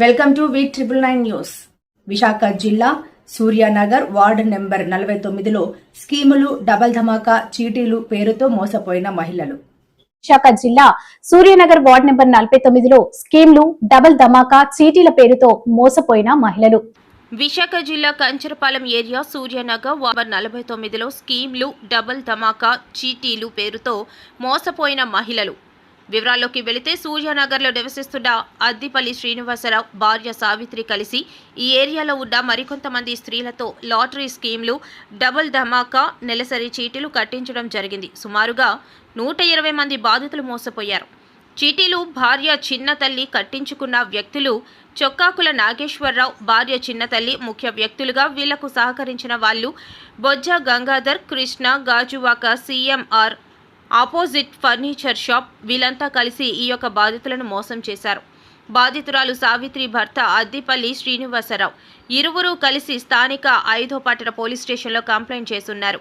Welcome to week triple nine news. Visakha జిల్లా Suryanagar ward number నలభై తొమ్మిదిలో స్కీములు డబల్ ధమాకా చీటీలు పేరుతో మోసపోయిన మహిళలు. విశాఖ జిల్లా సూర్యనగర్ వార్డు నెంబర్ నలభై తొమ్మిదిలో స్కీమ్లు డబల్ ధమాకా చీటీల పేరుతో మోసపోయిన మహిళలు. విశాఖ జిల్లా కంచరపాలెం ఏరియా సూర్యనగర్ వార్డ్ నలభై తొమ్మిదిలో స్కీమ్లు డబుల్ ధమాకా చీటీలు పేరుతో మోసపోయిన మహిళలు. వివరాల్లోకి వెళితే సూర్యనగర్లో నివసిస్తున్న అద్దిపల్లి శ్రీనివాసరావు భార్య సావిత్రి కలిసి ఈ ఏరియాలో ఉన్న మరికొంతమంది స్త్రీలతో లాటరీ స్కీమ్లు డబుల్ ధమాకా నెలసరి చీటీలు కట్టించడం జరిగింది. సుమారుగా నూట ఇరవై మంది బాధితులు మోసపోయారు. చీటీలు భార్య చిన్న తల్లి కట్టించుకున్న వ్యక్తులు చొక్కాకుల నాగేశ్వరరావు భార్య చిన్న తల్లి ముఖ్య వ్యక్తులుగా వీళ్ళకు సహకరించిన వాళ్ళు Bojja Gangadhar Krishna Gajuwaka CMR opposite furniture shop వీళ్ళంతా కలిసి ఈ యొక్క బాధితులను మోసం చేశారు. బాధితురాలు సావిత్రి భర్త అద్దిపల్లి శ్రీనివాసరావు ఇరువురు కలిసి స్థానిక ఐదో పట్టణ పోలీస్ స్టేషన్లో కంప్లైంట్ చేసున్నారు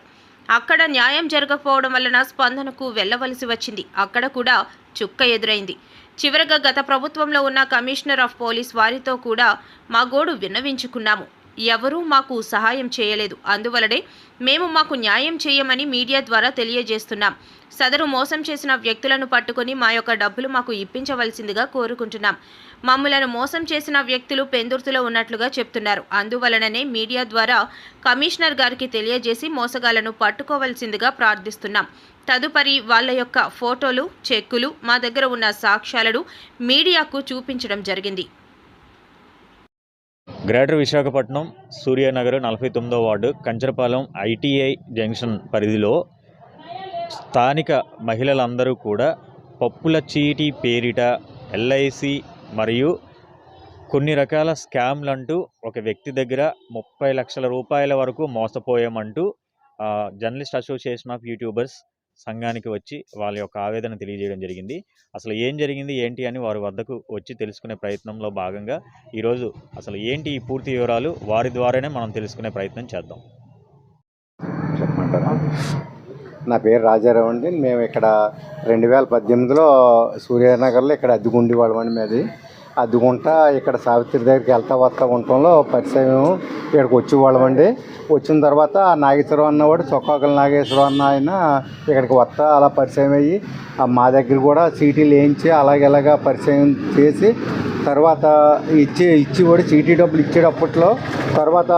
అక్కడ న్యాయం జరగకపోవడం వలన స్పందనకు వెళ్ళవలసి వచ్చింది. అక్కడ కూడా చుక్క ఎదురైంది. చివరగా గత ప్రభుత్వంలో ఉన్న కమిషనర్ ఆఫ్ పోలీస్ వారితో కూడా మా గోడు విన్నవించుకున్నాము. ఎవరూ మాకు సహాయం చేయలేదు. అందువలనే మేము మాకు న్యాయం చేయమని మీడియా ద్వారా తెలియజేస్తున్నాం. సదరు మోసం చేసిన వ్యక్తులను పట్టుకొని మా యొక్క డబ్బులు మాకు ఇప్పించవలసిందిగా కోరుకుంటున్నాం. మమ్మలను మోసం చేసిన వ్యక్తులు పెందుర్తిలో ఉన్నట్లుగా చెప్తున్నారు. అందువలననే మీడియా ద్వారా కమిషనర్ గారికి తెలియజేసి మోసగాళ్ళను పట్టుకోవలసిందిగా ప్రార్థిస్తున్నాం. తదుపరి వాళ్ళ యొక్క ఫోటోలు చెక్కులు మా దగ్గర ఉన్న సాక్ష్యాలను మీడియాకు చూపించడం జరిగింది. గ్రేటర్ విశాఖపట్నం సూర్యనగర్ నలభై తొమ్మిదో వార్డు కంచరపాలెం ఐటీఐ జంక్షన్ పరిధిలో స్థానిక మహిళలందరూ కూడా పప్పుల చీటీ పేరిట ఎల్ఐసి మరియు కొన్ని రకాల స్కామ్లంటూ ఒక వ్యక్తి దగ్గర ముప్పై లక్షల రూపాయల వరకు మోసపోయామంటూ జర్నలిస్ట్ అసోసియేషన్ ఆఫ్ యూట్యూబర్స్ సంఘానికి వచ్చి వాళ్ళ యొక్క ఆవేదన తెలియజేయడం జరిగింది. అసలు ఏం జరిగింది ఏంటి అని వారి వద్దకు వచ్చి తెలుసుకునే ప్రయత్నంలో భాగంగా ఈరోజు అసలు ఏంటి ఈ పూర్తి వివరాలు వారి ద్వారానే మనం తెలుసుకునే ప్రయత్నం చేద్దాం. చెప్పమంటారా? నా పేరు రాజారావు అండి. మేము ఇక్కడ రెండు వేల పద్దెనిమిదిలో సూర్యనగర్లో ఇక్కడ అద్దెకుండి వాళ్ళమండి మీది. అద్దుకుంటా ఇక్కడ సావిత్రి దగ్గరికి వెళ్తా వస్తా ఉండటంలో పరిచయం ఇక్కడికి వచ్చేవాళ్ళమండి వచ్చిన తర్వాత ఆ నాగేశ్వరం అన్నవాడు చొక్కాకల నాగేశ్వరం అన్న ఆయన ఇక్కడికి వస్తా అలా పరిచయం అయ్యి మా దగ్గర కూడా సీటీలు వేయించి అలాగెలాగా పరిచయం చేసి తర్వాత ఇచ్చి ఇచ్చేవాడు చీటీ డబ్బులు ఇచ్చేటప్పట్లో తర్వాత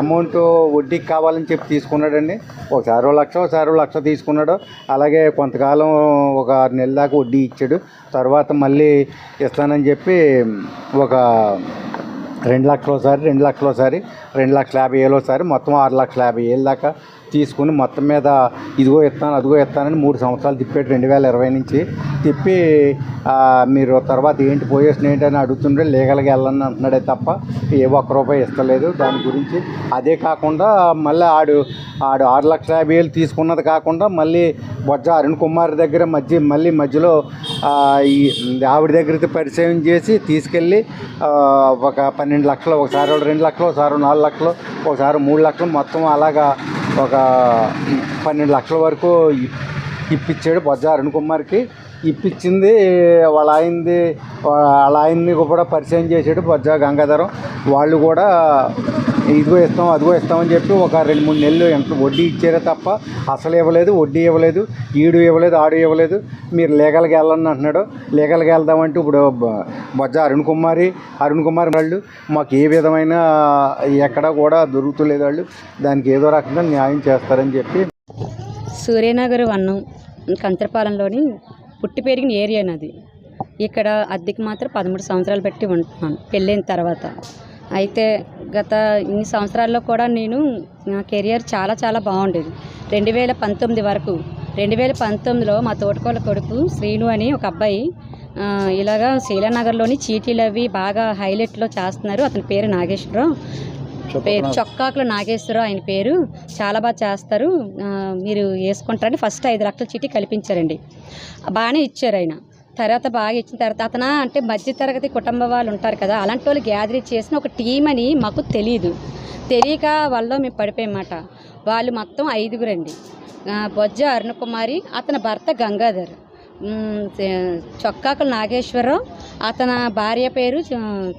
అమౌంట్ వడ్డీకి కావాలని చెప్పి తీసుకున్నాడండి. ఒకసారి లక్ష ఒకసారి లక్ష తీసుకున్నాడు. అలాగే కొంతకాలం ఒక ఆరు నెలల దాకా వడ్డీ ఇచ్చాడు. తర్వాత మళ్ళీ ఇస్తానని చెప్పి ఒక రెండు లక్షలు ఒకసారి రెండు లక్షలు ఒకసారి రెండు లక్షల యాభై వేలు ఒకసారి మొత్తం ఆరు లక్షల యాభై వేలు దాకా తీసుకుని మొత్తం మీద ఇదిగో ఇస్తాను అదిగో ఇస్తానని మూడు సంవత్సరాలు తిప్పాడు రెండు వేల ఇరవై నుంచి. తిప్పి మీరు తర్వాత ఏంటి పోయేసిన ఏంటి అని అడుగుతుంటే లీగల్గా వెళ్ళాలని అంటున్నాడే తప్ప ఏ ఒక్క రూపాయి ఇస్తలేదు దాని గురించి. అదే కాకుండా మళ్ళీ ఆడు ఆడు ఆరు లక్షల యాభై వేలు తీసుకున్నది కాకుండా మళ్ళీ బొజ్జ అరుణ్ కుమార్ దగ్గర మధ్య మళ్ళీ మధ్యలో ఈ ఆవిడ దగ్గర పరిచయం చేసి తీసుకెళ్ళి ఒక పన్నెండు లక్షలు ఒకసారి రెండు లక్షలు ఒకసారి నాలుగు లక్షలు ఒకసారి మూడు లక్షలు మొత్తం అలాగా ఒక పన్నెండు లక్షల వరకు ఇప్పించాడు బొజ్జ అరుణ్ కుమార్కి. ఇప్పించింది వాళ్ళ ఆయనది వాళ్ళ ఆయన్ని కూడా పరిచయం చేసాడు బొజ్జ గంగాధరం. వాళ్ళు కూడా ఇదిగో ఇస్తాం అదిగో ఇస్తామని చెప్పి ఒక రెండు మూడు నెలలు ఎంత వడ్డీ ఇచ్చారే తప్ప అసలు ఇవ్వలేదు వడ్డీ ఇవ్వలేదు ఈడు ఇవ్వలేదు ఆడు ఇవ్వలేదు. మీరు లీగల్గా వెళ్ళండి అంటున్నాడు. లీగల్గా వెళ్దామంటే ఇప్పుడు బ- బొజ్జ అరుణ్ కుమారి అరుణ్ కుమార్ వాళ్ళు మాకు ఏ విధమైన ఎక్కడా కూడా దొరుకుతలేదు వాళ్ళు. దానికి ఏదో రకంగా న్యాయం చేస్తారని చెప్పి సూర్యనగర్ వన్నం కంచరపాలెంలోని పుట్టి పెరిగిన ఏరియా నాది. ఇక్కడ అద్దెకి మాత్రం పదమూడు సంవత్సరాలు పెట్టి ఉంటున్నాను పెళ్ళైన తర్వాత. అయితే గత ఇన్ని సంవత్సరాల్లో కూడా నేను నా కెరియర్ చాలా చాలా బాగుండేది. రెండు వేల పంతొమ్మిది వరకు రెండు వేల పంతొమ్మిదిలో మా తోటకోళ్ళ కొడుకు శ్రీను అని ఒక అబ్బాయి ఇలాగా శీలానగర్లోని చీటీలు అవి బాగా హైలైట్లో చేస్తున్నారు. అతని పేరు నాగేశ్వరరావు. పేరు చొక్కాకుల నాగేశ్వరరావు ఆయన పేరు. చాలా బాగా చేస్తారు. మీరు వేసుకుంటారని ఫస్ట్ ఐదు లక్షల చీటీ కల్పించారండి. బాగానే ఇచ్చారు ఆయన. తర్వాత బాగా ఇచ్చిన తర్వాత అతన అంటే మధ్యతరగతి కుటుంబ వాళ్ళు ఉంటారు కదా అలాంటి వాళ్ళు గ్యాదరీ చేసిన ఒక టీం అని మాకు తెలియదు తెలియక వాళ్ళలో మేము పడిపోయామాట వాళ్ళు మొత్తం ఐదుగురండి బొజ్జ అరుణకుమారి అతని భర్త గంగాధర్. చొక్కాకుల నాగేశ్వరరావు అతని భార్య పేరు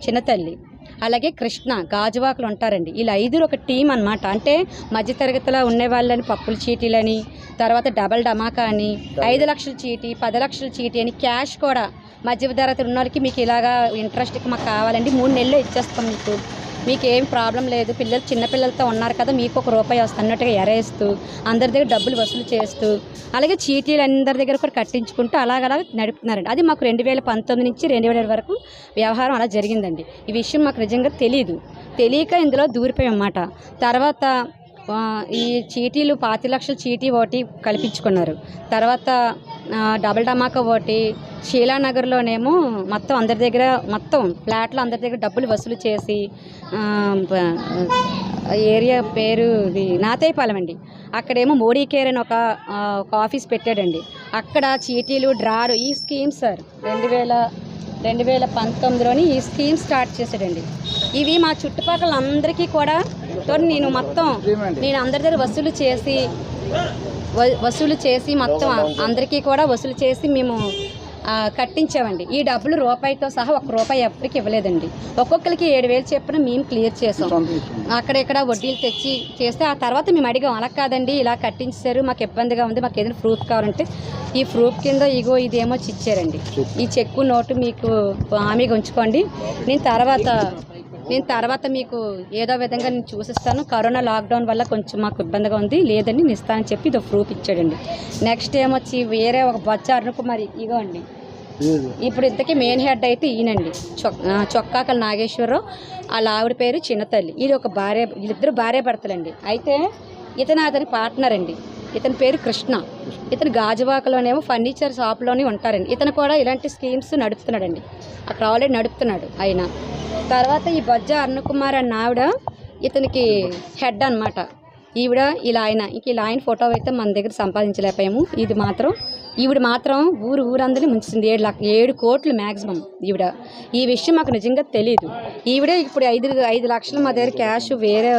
చిన్నతల్లి. అలాగే కృష్ణ గాజువాకులు ఉంటారండి వీళ్ళు ఐదుగురు ఒక టీం అన్నమాట. అంటే మధ్యతరగతిలో ఉండే వాళ్ళని పప్పుల చీటీలని తర్వాత డబల్ డమాకా అని ఐదు లక్షల చీటీ పది లక్షల చీటీ అని క్యాష్ కూడా మధ్య తరగతి ఉన్న వాళ్ళకి మీకు ఇలాగా ఇంట్రెస్ట్కి మాకు కావాలండి. మూడు నెలలు ఇచ్చేస్తాం మీకు. మీకు ఏం ప్రాబ్లం లేదు. పిల్లలు చిన్నపిల్లలతో ఉన్నారు కదా మీకు ఒక రూపాయి వస్తున్నట్టుగా అన్నట్టుగా ఎరేస్తూ అందరి దగ్గర డబ్బులు వసూలు చేస్తూ అలాగే చీటీలు అందరి దగ్గర కూడా కట్టించుకుంటూ అలాగలా నడుపుతున్నారండి. అది మాకు రెండు వేల పంతొమ్మిది నుంచి రెండు వేల వరకు వ్యవహారం అలా జరిగిందండి. ఈ విషయం మాకు నిజంగా తెలియదు తెలియక ఇందులో దూరిపోయాం అన్నమాట. తర్వాత ఈ చీటీలు పాతి లక్షల చీటీ ఒకటి కల్పించుకున్నారు. తర్వాత డబల్ డమాకా ఒకటి షీలానగర్లోనేమో మొత్తం అందరి దగ్గర మొత్తం ఫ్లాట్లో అందరి దగ్గర డబ్బులు వసూలు చేసి ఏరియా పేరు ఇది నాతేపాలెం అండి. అక్కడేమో మోడీ కేర్ అని ఒక ఒక ఆఫీస్ పెట్టాడండి. అక్కడ చీటీలు డ్రాలు ఈ స్కీమ్ సార్ రెండు వేల రెండు వేల పంతొమ్మిదిలోని ఈ స్కీమ్ స్టార్ట్ చేశాడండి. ఇవి మా చుట్టుపక్కల అందరికీ కూడా తో నేను మొత్తం నేను అందరి దగ్గర వసూలు చేసి వసూలు చేసి మొత్తం అందరికీ కూడా వసూలు చేసి మేము కట్టించామండి. ఈ డబ్బులు రూపాయితో సహా ఒక రూపాయి ఎప్పటికి ఇవ్వలేదండి. ఒక్కొక్కరికి ఏడు వేలు చెప్పిన మేము క్లియర్ చేసాం. అక్కడ ఇక్కడ వడ్డీలు తెచ్చి చేస్తే ఆ తర్వాత మేము అడిగాం అలా కాదండి ఇలా కట్టించారు మాకు ఇబ్బందిగా ఉంది మాకు ఏదైనా ప్రూఫ్ కావాలంటే ఈ ప్రూఫ్ కింద ఇగో ఇదేమో ఇచ్చారండి ఈ చెక్కు నోటు మీకు హామీగా ఉంచుకోండి. నేను తర్వాత నేను తర్వాత మీకు ఏదో విధంగా నేను చూసిస్తాను. కరోనా లాక్డౌన్ వల్ల కొంచెం మాకు ఇబ్బందిగా ఉంది. లేదని నేను ఇస్తానని చెప్పి ఇది ప్రూఫ్ ఇచ్చాడండి. నెక్స్ట్ ఏమొచ్చి వేరే ఒక బొచ్చ అరుణకుమారి ఇగో అండి ఇప్పుడు ఇంతకీ మెయిన్ హెడ్ అయితే ఈయనండి. చొక్ ఆ, చొక్కాకల నాగేశ్వరరావు. వాళ్ళ ఆవిడ పేరు చిన్నతల్లి. ఇది ఒక భార్య వీళ్ళిద్దరు భార్య భర్తలండి అయితే ఇతను అతని పార్ట్నర్ అండి. ఇతని పేరు కృష్ణ. ఇతను గాజువాకలోనేమో ఫర్నిచర్ షాప్లోనే ఉంటారండి. ఇతను కూడా ఇలాంటి స్కీమ్స్ నడుపుతున్నాడండి. అక్కడ ఆల్రెడీ నడుపుతున్నాడు ఆయన. తర్వాత ఈ బొజ్జ అరుణకుమార్ అన్న ఆవిడ ఇతనికి హెడ్ అనమాట ఈవిడ ఇలా ఆయన ఇంక ఇలా ఆయన ఫోటో అయితే మన దగ్గర సంపాదించలేకపోయాము. ఇది మాత్రం ఈవిడ మాత్రం ఊరు ఊరందరినీ ముంచింది ఏడు లక్ష ఏడు కోట్లు మ్యాక్సిమం ఈవిడ. ఈ విషయం మాకు నిజంగా తెలియదు ఈవిడే ఇప్పుడు ఐదు ఐదు లక్షలు మా దగ్గర క్యాష్ వేరే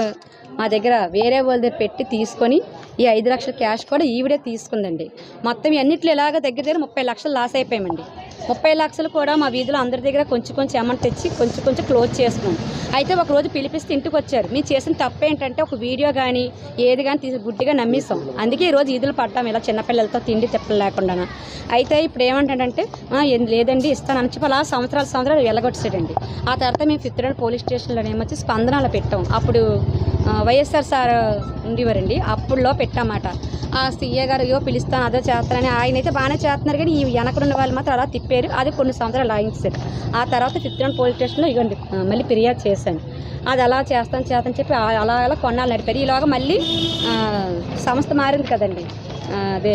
మా దగ్గర వేరే వాళ్ళ దగ్గర పెట్టి తీసుకొని ఈ ఐదు లక్షల క్యాష్ కూడా ఈవిడే తీసుకుందండి. మొత్తం అన్నిట్లో ఇలాగ దగ్గర దగ్గర ముప్పై లక్షలు లాస్ అయిపోయామండి. ముప్పై లక్షలు కూడా మా వీధిలో అందరి దగ్గర కొంచెం కొంచెం అమౌంట్ తెచ్చి కొంచెం కొంచెం క్లోజ్ చేసుకున్నాం. అయితే ఒక రోజు పిలిపిస్తే ఇంటికి వచ్చారు. మీరు చేసిన తప్పు ఏంటంటే ఒక వీడియో కానీ ఏది కానీ తీసి గుడ్డిగా నమ్మేసాం అందుకే ఈరోజు రోజు ఈదులు పడ్డాం. ఇలా చిన్నపిల్లలతో తిండి తిప్పలు లేకుండా అయితే ఇప్పుడు ఏమంటాడంటే ఏం లేదండి ఇస్తానని చెప్పి అలా సంవత్సరాల సంవత్సరాలు వెళ్ళగొట్టేసాడండి ఆ తర్వాత మేము ఫిఫ్త్ పోలీస్ స్టేషన్లో ఏమొచ్చి స్పందనలో పెట్టాం. అప్పుడు వైఎస్ఆర్ సార్ ఉండేవారండి. అప్పుడులో పెట్టామాట. ఆ సీఏ గారు ఇవో పిలుస్తాను అదే చేస్తానని ఆయన అయితే బాగానే చేస్తున్నారు. కానీ ఈ వెనకడున్న వాళ్ళు మాత్రం అలా తిప్పారు. అది కొన్ని సంవత్సరాలు లాగించారు ఆ తర్వాత ఫిఫ్త్ పోలీస్ స్టేషన్లో ఇవ్వండి మళ్ళీ ఫిర్యాదు చేశాను. అది అలా చేస్తాను చేస్తాను చెప్పి అలా అలా కొన్నాళ్ళు నడిపారు. ఈలోగా మళ్ళీ సంస్థ మారింది కదండి. అదే